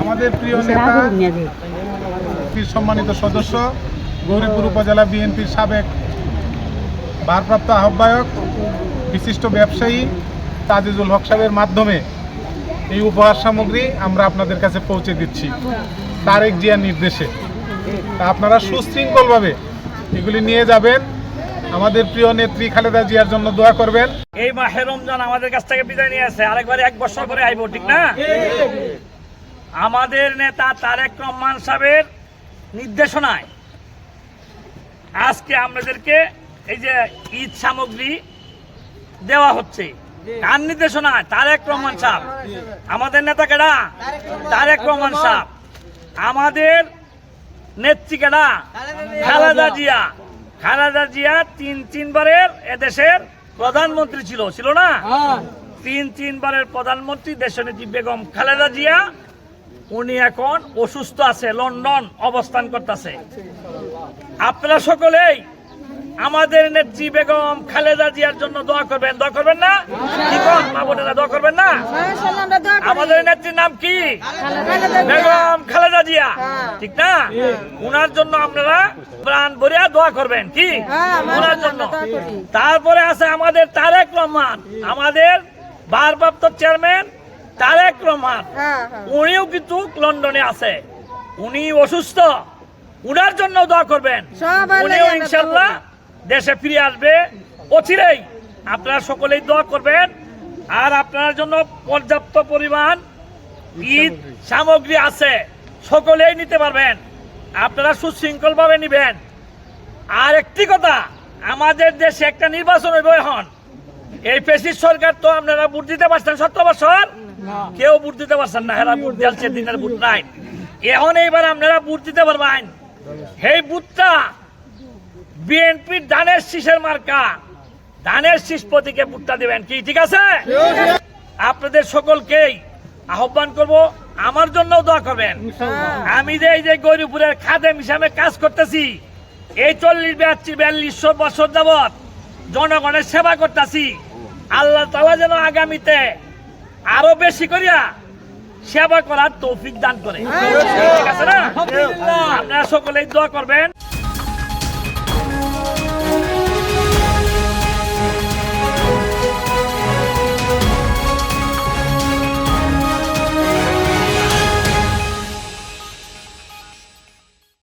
আমাদের প্রিয় নেতা সম্মানিত সদস্য, গৌরীপুর উপজেলা বিএনপির সাবেক ভারপ্রাপ্ত আহ্বায়ক, বিশিষ্ট ব্যবসায়ী তাজিজুল হক সাহেবের মাধ্যমে এই উপহার সামগ্রী আমরা আপনাদের কাছে পৌঁছে দিচ্ছি। তারেক জিয়ার নির্দেশে। আপনারা সুশৃঙ্খলভাবে এগুলি নিয়ে যাবেন। আমাদের প্রিয় নেত্রী খালেদা জিয়ার জন্য দোয়া করবেন। এই মাহে রমজান আমাদের কাছ থেকে বিদায় নিয়ে আছে আরেকবার এক বছর পরে আইব, ঠিক না? আমাদের নেতা তারেক রহমান সাহেবের নির্দেশনায় আজকে আমাদেরকে এই যে ঈদ সামগ্রী দেওয়া হচ্ছে। কার নির্দেশনায়? তারেক রহমান সাহেব। আমাদের নেতা কেডা তারেক রহমান সাহেব। আমাদের নেত্রী কেডা? খালেদা জিয়া। খালেদা জিয়া তিন তিনবারের এদেশের প্রধানমন্ত্রী ছিল ছিল না? তিন তিনবারের প্রধানমন্ত্রী দেশনেত্রী বেগম খালেদা জিয়া। উনি এখন অসুস্থ আছে লন্ডন অবস্থান করতেছে। আপনারা সকলেই আমাদের নেত্রী বেগম খালেদা জিয়ার জন্য দোয়া করবেন। দোয়া করবেন না? কি কন? মা বোনেরা দোয়া করবেন না? আমাদের নেত্রীর নাম কি? বেগম খালেদা জিয়া। ঠিক না? উনার জন্য আপনারা প্রাণ ভরিয়া দোয়া করবেন কি? উনার জন্য। তারপরে আছে আমাদের তারেক রহমান। আমাদের ভারপ্রাপ্ত চেয়ারম্যান তারেক রহমান। উনিও কিন্তু লন্ডনে আছে। উনি অসুস্থ। উনার জন্য দোয়া করবেন। উনিও ইনশাল্লাহ দেশে ফিরে আসবে। অচিরেই আপনারা সকলেই দোয়া করবেন। আর আপনার জন্য পর্যাপ্ত পরিমাণ ঈদ সামগ্রী আছে। সকলেই নিতে পারবেন। আপনারা সুশৃঙ্খল ভাবে নিবেন। আর একটি কথা আমাদের দেশে একটা নির্বাচন হইব এখন। এই পেশির সরকার তো আপনারা ভোট দিতে পারছেন সত্তর বছর? কেউ ভোট দিতে পারছেন না। হেরা ভোট দিয়েছে দিনের ভোট নাই। এখন এইবার আপনারা ভোট দিতে পারবেন। সেই ভোটটা বিএনপির ধানের শীষের মার্কা। ধানের শীষ প্রতীকে ভোটটা দিবেন কি ঠিক আছে? আপনাদের সকলকেই আহ্বান করব আমার জন্য দোয়া করবেন। আমি যে এই যে গৌরীপুরের খাদেম হিসাবে কাজ করতেছি এই চল্লিশ বিয়াল্লিশ বিয়াল্লিশশো বছর যাবৎ জনগণের সেবা করতেছি। আল্লাহ তালা যেন আগামীতে আরও বেশি করিয়া সেবা করার তৌফিক দান করে। ঠিক আছে না? আপনারা সকলেই দোয়া করবেন।